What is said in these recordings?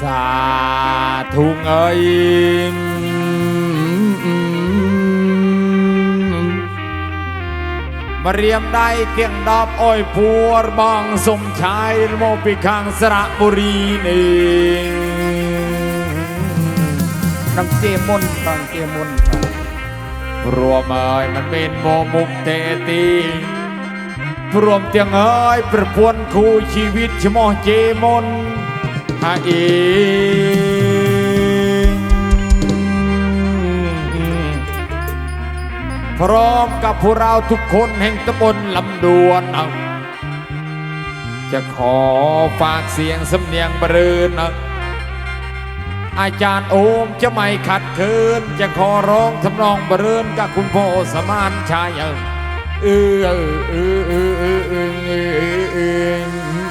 សាធុងអើយមរៀមដៃទៀងដបអុយពួរបងសុំឆាយមកពីខាងស្រៈបុរីនេះដល់ជាមុនដល់ជាមុនព្រមអើយមិនមានមកមុខទេទីព្រមទាំងអើយ ប្រពន្ធគូជីវិតឈ្មោះជេមុនพระเองพร้อมกับพวกเราทุกคนแห่งตำบลลำดวน จะขอฝากเสียงสำเนียงบรืนอาจารย์โอมจะไม่ขัดเคืนจะขอร้องทำนองบรืนกับคุณพ่อสมานชายเออเออเออเออเออเออ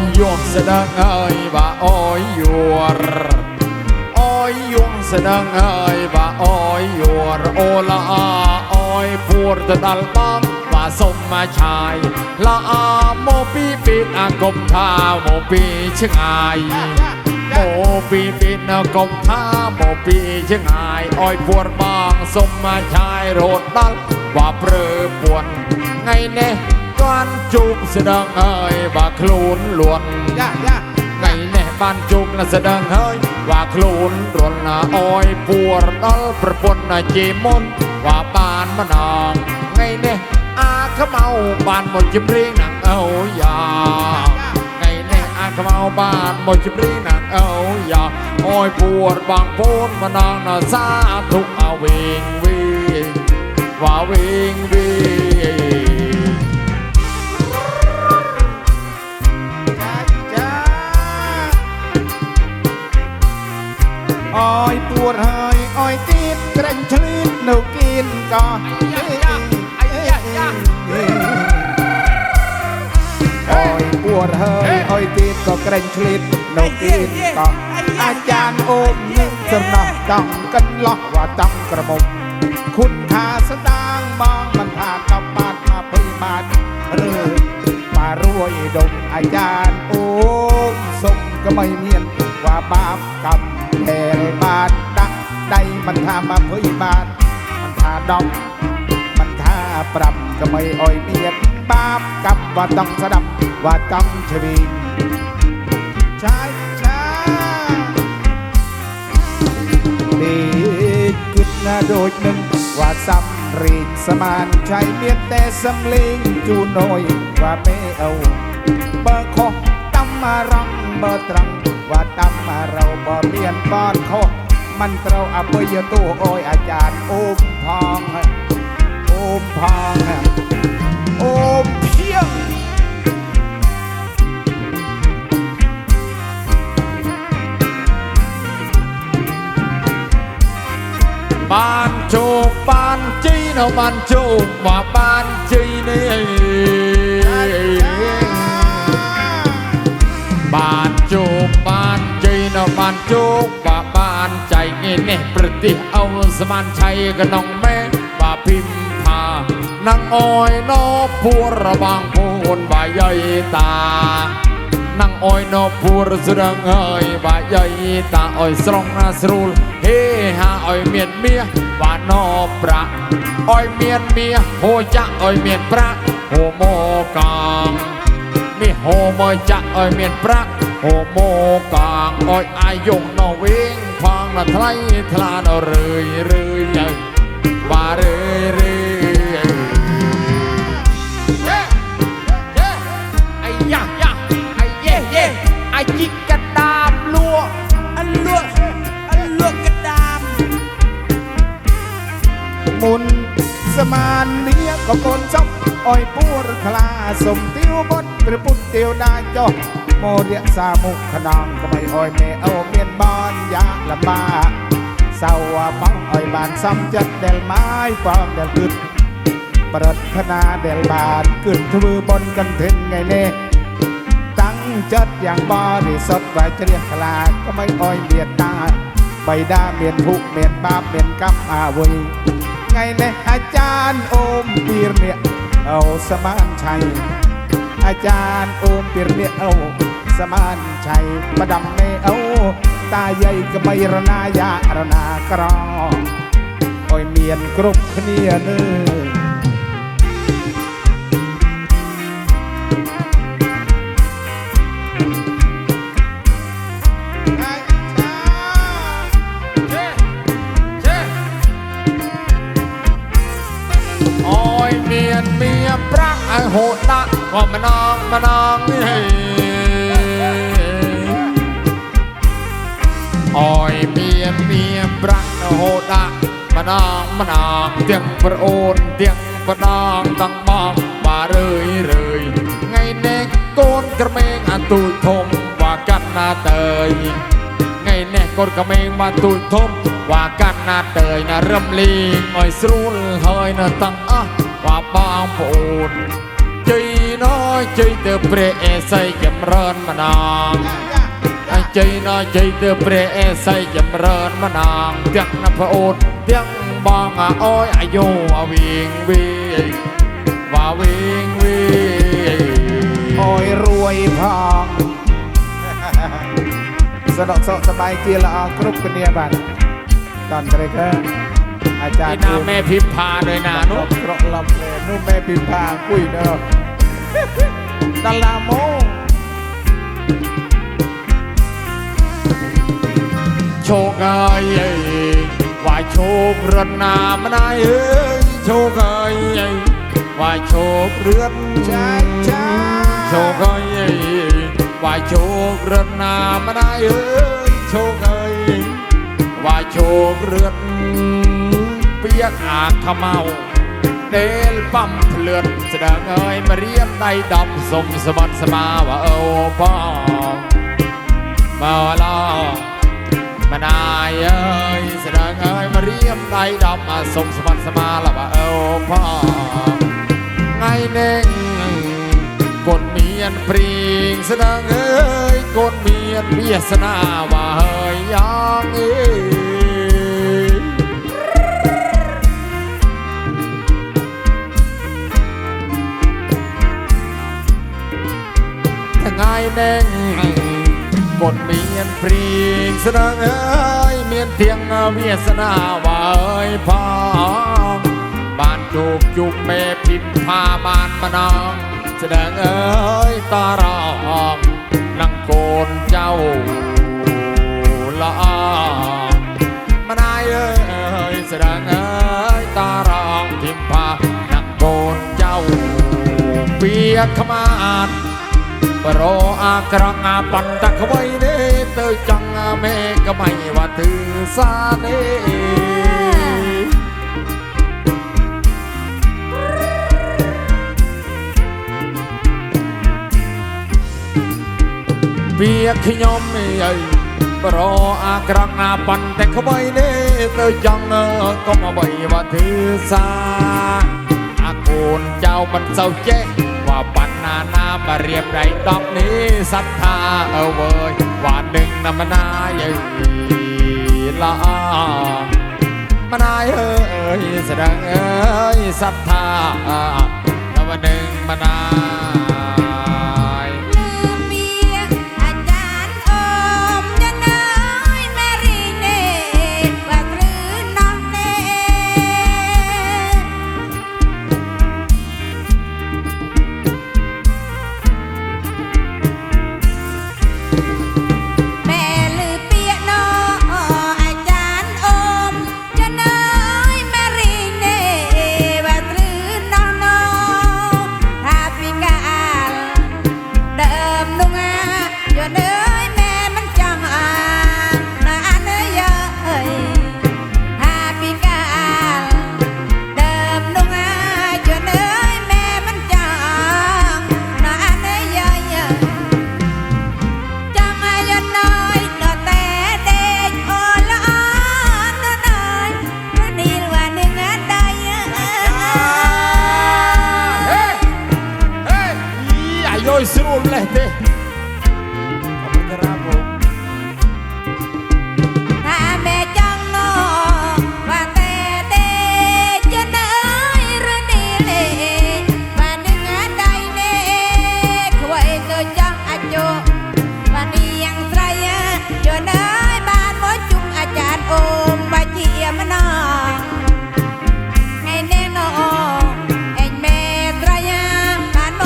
องยวงเสดงเอ้ยบ่อ้อยยวร์อ้อยยวงเสดงเอ้ยบ่อ้อยยวร์โอละอาอ้อยปวดตะลตังบ่าสมมาชายลาโมปีปิดอากบท้าโมปีเชิงไอโมปีปินกบท้าโมปีเชิงไายอ้อยปวดบางสมมาชายโรดดัลบ่าเปรือปวดไงเน่ទាន់ជុំស្ដឹងហើយបើខ្លួនលួនយ៉ាយ៉ាថ្ងៃនេះបានជុំស្ដឹងហើយបើខ្លួនរលណាអយពួរដល់ប្រពន្ធជាមុនបើបានម្ដងថ្ងៃនេះ អាខ្មៅបានមកជម្រៀងនឹងអូយ៉ាថ្ងៃនេះអាខ្មៅបានមកជម្រៀងនឹងអូយ៉ាអយពួរបងពូនម្ដងណាសាទុកអវេងវិញវ៉ាវេងអើយពួតហើយអើយទៀតក្រែងឆ្លៀននៅគៀនក៏អាយ៉ាយ៉ាអើយពួតហើយអើយទៀតក៏ក្រែងឆ្លៀននៅគៀនក៏អាចារ្យអូមនឹងសំណោះចង់កិនឡោះវ៉ាចង់ក្រមុំគុណថាស្ដាងបងមិនថាតបបាត់មកភីបាត់ឬបារួយដុំអាចារ្យអូមសុំក៏មិនមានว่าบาปกรรมពេលបានដាក់ដៃមិនថា20បាតមិនថា10មិនថា5ដើម្បីឲ្យមានបាបកាប់វត្តង់ស្ដាប់វត្តង់ជ្រីងចាយចានេះគិតណាដូចនឹងវត្តសំរីកសមានចៃមានតែសំលេងជូនអយវ៉ាពេលអូបើខុសតាមអារម្មណ៍បើត្រង់ว่าตั้มมาเราบ่เรียนป้อนโคมันเราอัปยตู้โอยอาจารย์อุ้มพองอุ้มพองอุ้มเพียงบ้านโจบ้านจีนเอาบ้านโจม่าบ้านจีนี่បានជោគបានជ័យនៅបានជោគបាបានចៃងេនេះ ប្រទេសអូស្មានឆៃក្នុងមេបាភិមថានឹងអយណោពួររបងពូនបាយយតានឹងអយណោពួរស្រងអើយបាយយតាអយស្រងណាស្រួលហេហាអយមានមាសបានណោប្រាក់អយមានមាសហូចាក់អយមានប្រាក់ហូមកងនេះហូមឲ្យចាក់ឲ្យមានប្រាក់ហូមកកាងឲ្យអាយុនៅវិញផងដល់ថ្លៃថ្លាដល់រឿយរឿយទៅបាទរឿយរឿយយេយេអាយ៉ាយ៉ាអាយេយេអាជីកកដាមលួអលួអលួកដាមមុនសមាននេះក៏កូនចំอ้อยปูรคลาสมเตียวบดกระปุกเตียวดาจอโมเดียสามุขนองก็ไม่อ้อยเมเอาเมียนบอนยาละบาสาวบังอ้อยบานซ้ำจัดเดลไม้ฟองเดลกึดปรัชนาเดลบานกึ่นทือบนกันเทนไงเน่ตั้งจัดอย่างบอดีสดไว้เฉลียคลาก็ไม่อ้อยเมียนตาใบดาเมียนผุเมียนบาเมียนกับอาวยไงเน่อาจารย์โอมเปียเนี่ยអោសមានឆៃអាចារ្យអូមពីរនេះអោសមានឆៃបដំមេអោតាយាយក្បៃរណាយារណាក្រអុយមានគ្រប់គ្នាលើនមានប្រាក់ឲ្យហូតដាក់ក៏ម្ដងម្ដងអើយមានមានប្រាក់ហូតដាក់ម្ដងម្ដងទាំងប្រអូនទាំងបដងតង់បងបារឿយរឿយថ្ងៃនេះកូនក្រមេងអាទូចធំបាកាត់ណាតើយថ្ងៃនេះកូនក្រមេងមកទូចធំបាកាត់ណាតើយណារឹមលីងឲ្យស្រួលហើយណាតង់អស់បងប្អូនជ័យណោជ័យទៅព្រះអេសីចម្រើនម្ដងអញ្ជ័យណោជ័យទៅព្រះអេសីចម្រើនម្ដងទាំងណប្អូនទាំងបងអើយអាយុអវៀងវីវាវៀងវីអើយរួយផងសនុកសុខសบายជាល្អគ្រប់គ្នាបាទតន្ត្រីកាอาจารย์นาแม่พิมพาเลยนานุกรกลำเลนุ่แม่พิมพาคุยเนาะด่ลาโม โชคไงว่าโชคเรือนนามนายเอ้ยโชคไงว่าโชคเรือนชาชาโชคไงว่าโชคเรือนนามนายเอ้ยโชคไงว่าโชคเรือนียกอางขมเมาเดลปั๊มเลือนแสดงเอ้ยมาเรียมในดำสมสบัติสมาว่าเออพ่อมาลอมานายเอ้ยแสดงเอ้ยมาเรียมในดำสมสบัติสมาละว่าเออพ่อไงเน่งกดเมียนปรีงแสดงเอ้ยกดเมียนเบียสนาว่าเฮ้ยยังเอ้ថ្ងៃនេះពុតមានព្រៀងស្រាងអើយមានទៀងវាសនាវ៉ើយផងបានជោគជុំមេភិមផាបានម្ដងស្ដងអើយតរងនឹងកូនចៅល្អម្ដាយអើយស្ដងអើយតរងភិមផានឹងកូនចៅពៀកខ្មាត់រោអាក្រង់អាបន្តាខ្វៃនេះទៅចង់មេកមៃវ៉ាទឺសានេះវាខ្ញុំអីប្រអាក្រង់អាប៉ុន្តែក្បៃនេះទៅចង់កុំអ្វីវ៉ាធ្វើសា អាកូនចៅមិនសូវចេះนานามาเรียบไรดอกนี้ศรัทธาเอาเวยวันหนึ่งนำมานายเอ้ยละมานายเอ้ยแสดงเอ้ยศรัทธาแล้ววันหนึ่งมานายเนียงไตรเจอเนยบานมจุกอาจารย์โอมบาเจียมนองไอ้แนนอนไอ้แม่ไตรบานม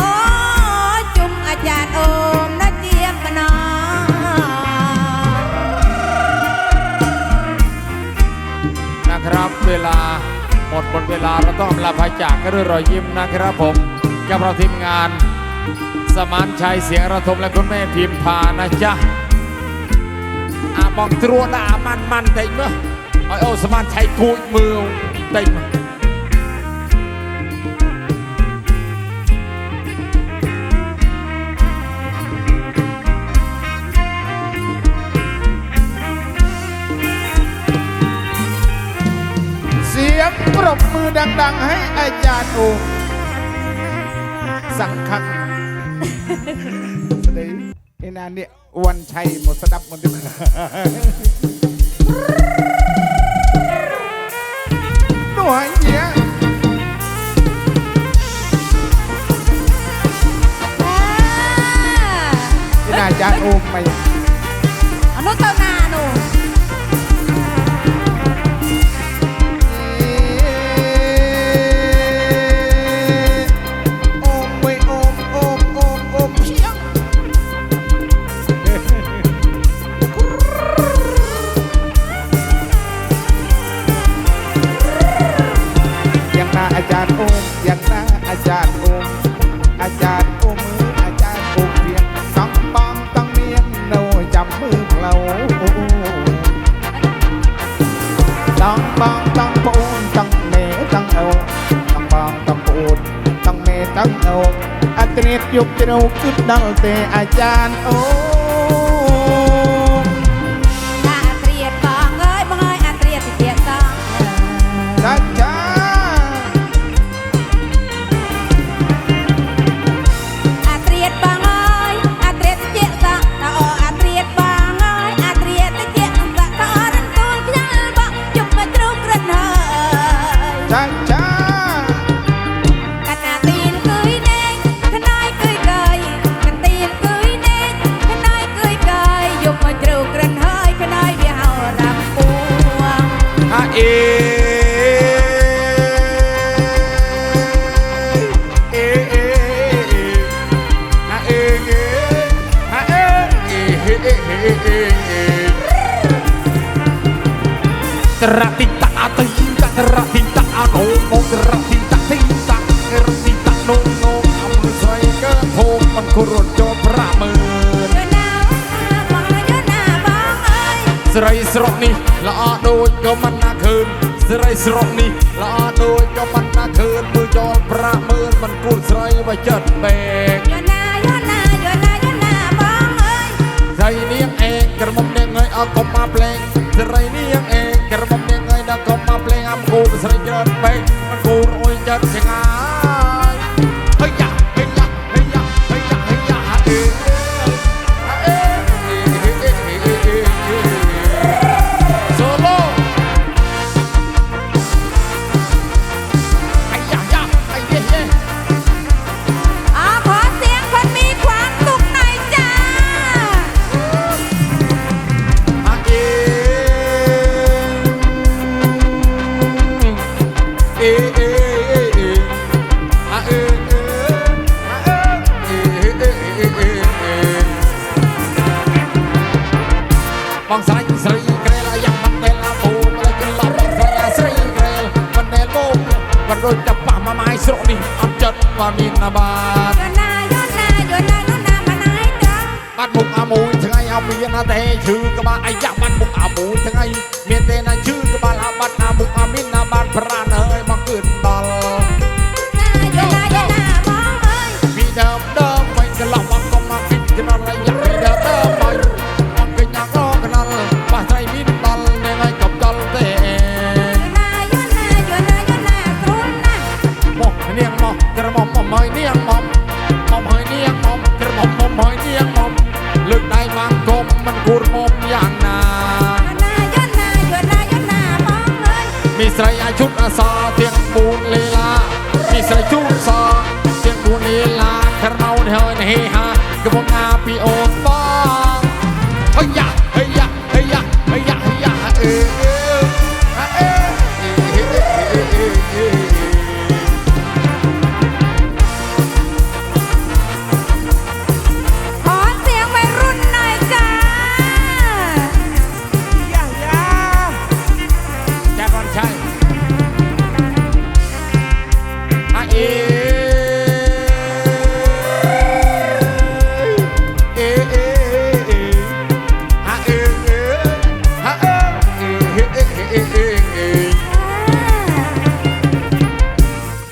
จุกอาจารย์โอมนะเจียมนอนะครับเวลาหมดบนเวลาเราต้องลาภายจากกันด้วยรอยยิ้มนะครับผมกับเราทีมงานสมานชัยเสียงระทมและคุณแม่พิมพานะจ๊ะอาบองตรวดอามันมันเต็มเนอโอโอสมานชัยกูมือเต็มปรบมือดัง ๆ ให้อาจารย์โอสังคังสดีนานี่วันชัย หมดสดับหมดดึงหวยเนี่ยนายจานุ้มไปอนุตนาเราคุดดังเต่อาจารย์โอ้គូរត់ចូលប្រាក់មើលស្រីស្រុកនេះល្អដូចក៏មិនណាឃើញស្រីស្រុកនេះល្អដូចក៏មិនណាឃើញមើលចូលប្រាក់មើលមិនគួរស្រីបើចិត្តពេកយណាយណាយណាយណាបងអើយស្រីនាងឯងក្រមុំនាងឯងអកុំមកភ្លេងស្រីនាងឯងក្រមុំនាងឯងដល់កុំមកភ្លេងអាមគូស្រីច្រើនពេកមិនគួរអួយចិត្តជាងាបងសាច់ស្រីក្រែលយ៉ាងមិនដែលអាពូមិនគិតឡប់ស្រីស្រីក្រែលមិនដែលមកមិនដូចតែប៉ះមួយម៉ាយស្រុកនេះអត់ចិត្តក៏មានណាបាទយណាយណាយណាយណាមិនណាយតាបាត់មុខអាមួយថ្ងៃអមានណាទេឈឺក្បាលអាយ៉ាបាត់មុខអាមួយថ្ងៃមានទេណាឈឺក្បាលអាបាត់អាមុខអាមានណាបាត់ប្រាគូរមកយ៉ាងណាយន់ណាយន់ណាយន់ណាបងអើយមីស្រីអាយុអសរទាំង4លីឡាមីស្រីជូនសទាំង4លីឡាខ្មៅហើយហេហាកំពុងអាពីអូនប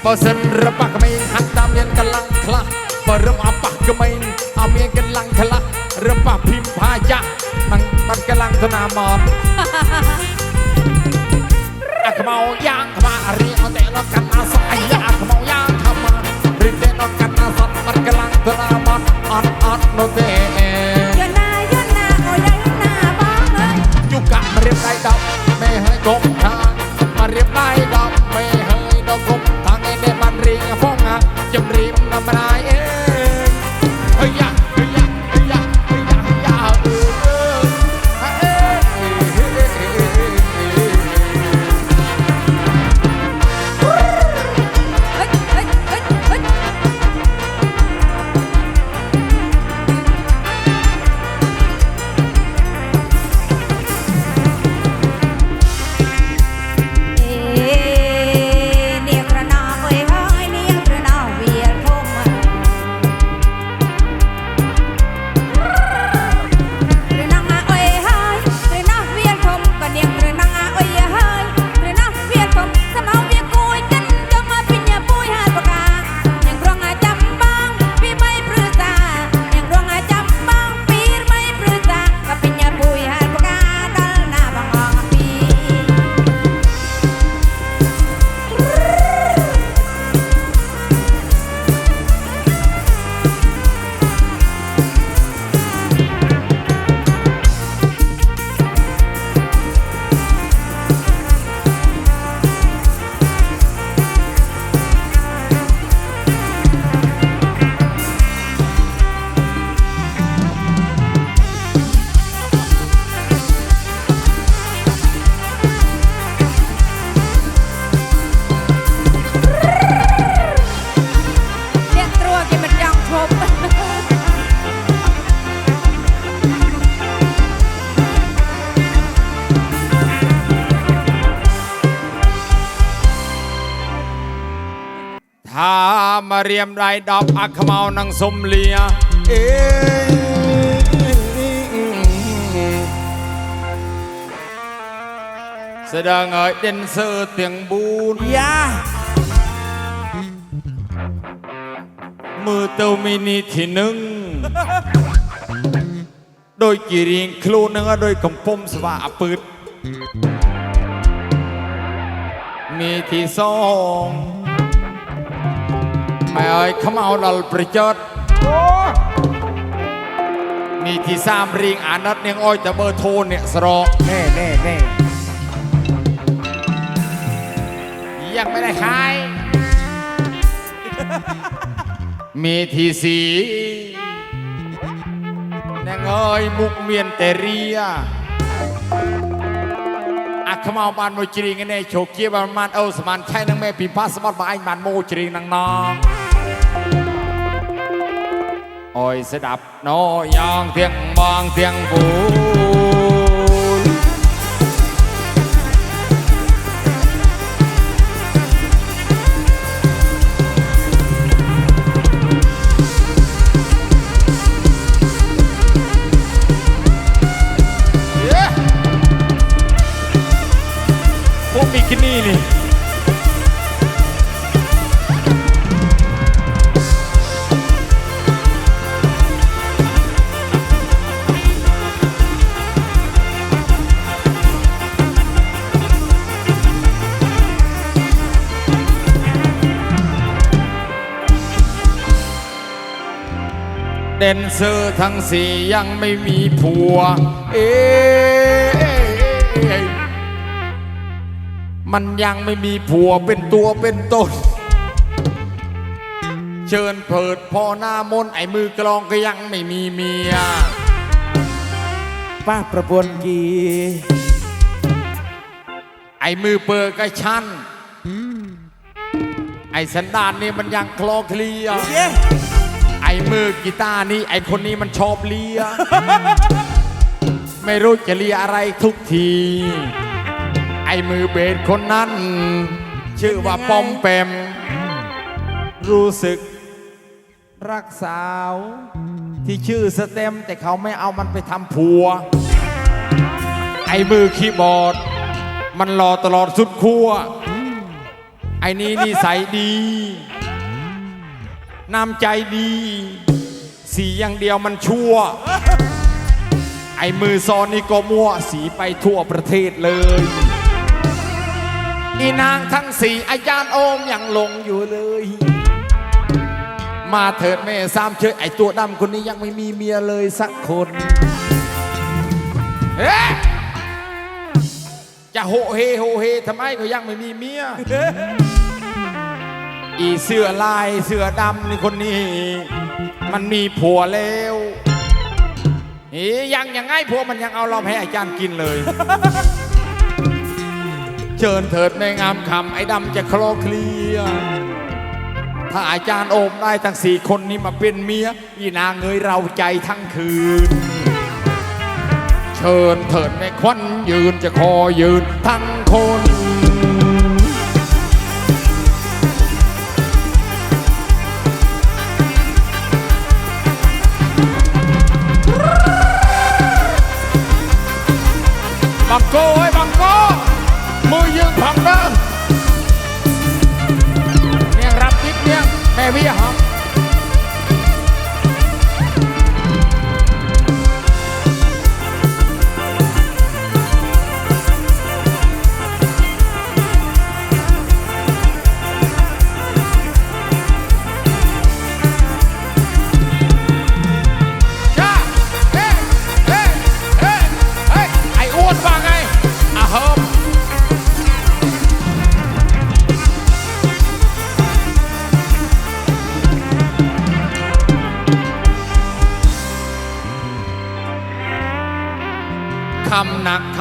បើសិនរបស់ក្មេងហាត់តាមមានកម្លាំងខ្លះបើរឹមអបះក្មេងអមានកម្លាំងខ្លះរបស់ភីមផាយ៉ានឹងបាត់កម្លាំងស្នាមមកអាខ្មៅយ៉ាងខ្មារៀងអត់តែលកាត់អាសអាយ៉ាអាខ្មៅយ៉ាងខ្មារៀងតែលកាត់អាសបាត់កម្លាំងស្នាមមកអត់អត់នោះទេยมไรดอกอักขมาหนังสมเลียเอแสดงเอ๋ยดนเซอร์เตียงบูนยา มือเตามินิที่หนึ่ง โดยกีริงครูนึงโดยกำปมสว่าปืด มีที่สองម៉ែអើយខ្មៅដល់ប្រចតនេះទី3រៀងអាណិតនាងអើយតើមើលធូនអ្នកស្រកណែណែណែយ៉ាងមិនได้ហាយមេធីស៊ីនាងអើយមុខមានតេរីអាខ្មៅបានមួយជ្រីងនេះជ្រូកជាបានម៉ាត់អូសមានឆៃនឹងមេពីផាសបតបើឯងបានមូជ្រីងនឹងណងโอ้ยสดับโนยองเทียงมองเทียงปูนี่นี่เดนเซอร์ทั้งสี่ยังไม่มีผัวเอ๊มันยังไม่มีผัวเป็นตัวเป็นตนเชิญเผิดพ่อหน้ามนไอ้มือกลองก็ยังไม่มีเมียป้าประบวนกีไอ้มือเปิดก็ชั้นไอ้สันดานนี่มันยังคลอเคลียไอ้มือกีตาร์นี่ไอคนนี้มันชอบเลีย ไม่รู้จะเลียอะไรทุกที ไอ้มือเบสคนนั้น ชื่อว่าปอมเปมรู้สึก รักสาวที่ชื่อสเต็มแต่เขาไม่เอามันไปทำผัว ไอ้มือคีย์บอร์ด มันรอตลอดสุดขั้วไอ้นี่นิสัยดีน้ำใจดี สีอย่างเดียวมันชั่ว ไอ้มือซอนนี่ก็มั่วสีไปทั่วประเทศเลยอีนางทั้งสี่อาจารย์โอมยังลงอยู่เลย มาเถิดแม่ซามเชยไอตัวดำคนนี้ยังไม่มีเมียเลยสักคนเอ๊ะจะโหเฮโหเฮทำไมก็ยังไม่มีเมียอีเสื้อลายเสื้อดำนคนนี้มันมีผัวแล้วอียังยังไงผัวมันยังเอาเราให้อาจารย์กินเลย เชิญเถิดในงามคำไอ้ดำจะคลอเคลีย ถ้าอาจารย์โอบได้ทั้งสี่คนนี้มาเป็นเมียอีนางเงยเราใจทั้งคืน เชิญเถิดในควันยืนจะคอยืนทั้งคนบังโก้ไอ้บังโก้มือยืนผังเดิมเนี่ยรับทิพเนี่ยแม่วิหาร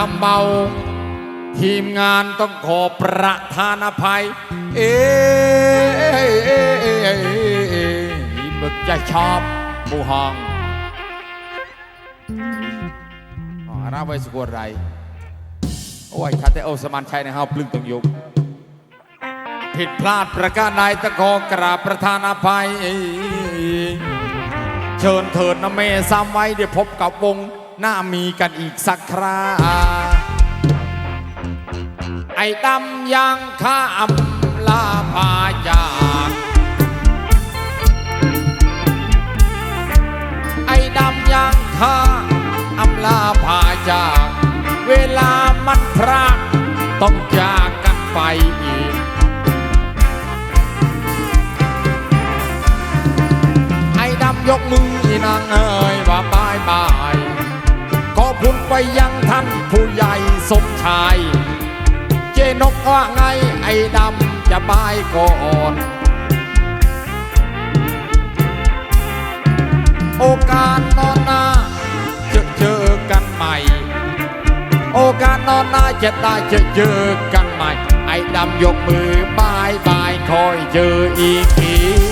ำเบาทีมงานต้องขอประทานอภัย เอ๊หิมึกจะชอบมูฮองอาราไว้สกุลไรโอ้ยคาเตโอสมานชัยในห้าวพลึงตรงยุกผิดพลาดประการใดตะกอกราประธานอภัย เชิญเถิดนะเมซ้ำไว้เดี๋ยวพบกับวงน่ามีกันอีกสักครา ไอ้ตำยังข้ามลาพาจาก ไอ้ดำยังข้าอำลาพาจาก เวลามันพรากต้องจากกันไปอีก ไอ้ดำยกมือนางเอ่ยว่าบายบายไปยังท่านผู้ใหญ่สมชาย เจนกว่าไงไอ้ดำจะบายก่อน โอกาสนอนหน้าจะเจอกันใหม่ โอกาสนอนหน้าจะได้จะเจอกันใหม่ ไอ้ดำยกมือบายบายคอยเจออีกที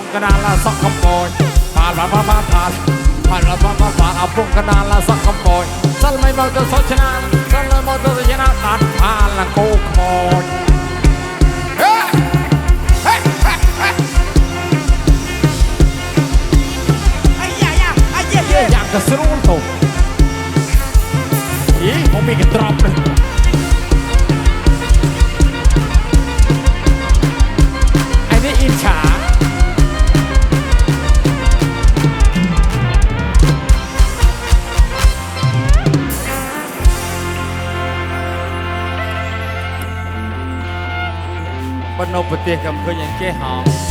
ពុកកណាលាសក់កំពូចបានបានបានបានបានបានបានបានបានអពុកកណាលាសក់កំពូចសិលមិនមកទៅសុខឆ្នាំសិលមកទៅជាណាបានបានលកូខ្មោចយ៉ាងក៏ស្រួលទៅអីមកពីកត្រប់នេះ不跌咁佢人嘅行。